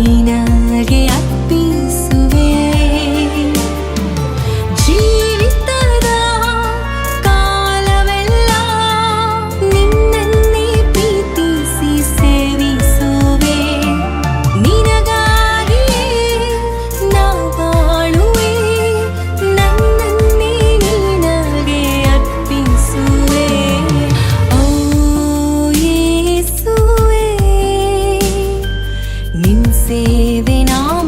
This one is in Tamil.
Marina. சேவினார்